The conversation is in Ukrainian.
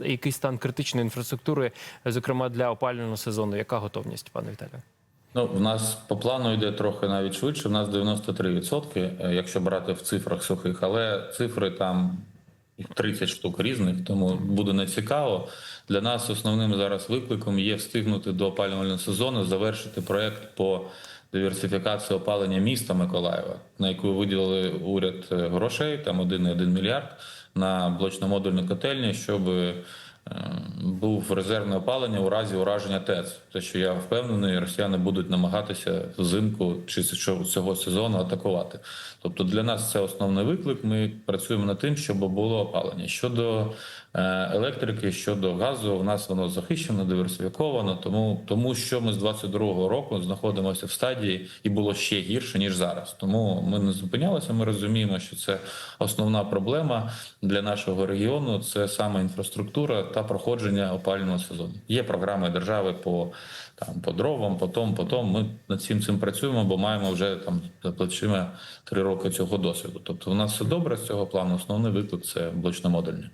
який стан критичної інфраструктури, зокрема для опалювального сезону? Яка готовність, пане Віталію? Ну, в нас по плану йде трохи навіть швидше. У нас 93%, е, якщо брати в цифрах сухих, але цифри там 30 штук різних, тому буде нецікаво. Для нас основним зараз викликом є встигнути до опалювального сезону завершити проект по диверсифікації опалення міста Миколаєва, на яку виділили уряд е, грошей, там 1,1 мільярд на блочно-модульну котельню, щоб був резервне опалення у разі ураження ТЕЦ. Те, що я впевнений, росіяни будуть намагатися взимку чи цього сезону атакувати. Тобто для нас це основний виклик. Ми працюємо над тим, щоб було опалення. Щодо е, електрики, щодо газу, у нас воно захищено, диверсифіковано. Тому, тому що ми з 22-го року знаходимося в стадії і було ще гірше ніж зараз. Тому ми не зупинялися. Ми розуміємо, що це основна проблема для нашого регіону. Це саме інфраструктура та проходження опалювального сезону. Є програми держави по там по дровам, по тому, по тому. Ми над цим цим працюємо, бо маємо вже там за плечима три роки цього досвіду. Тобто, у нас все добре з цього плану. Основний виклик це блочно-модульні.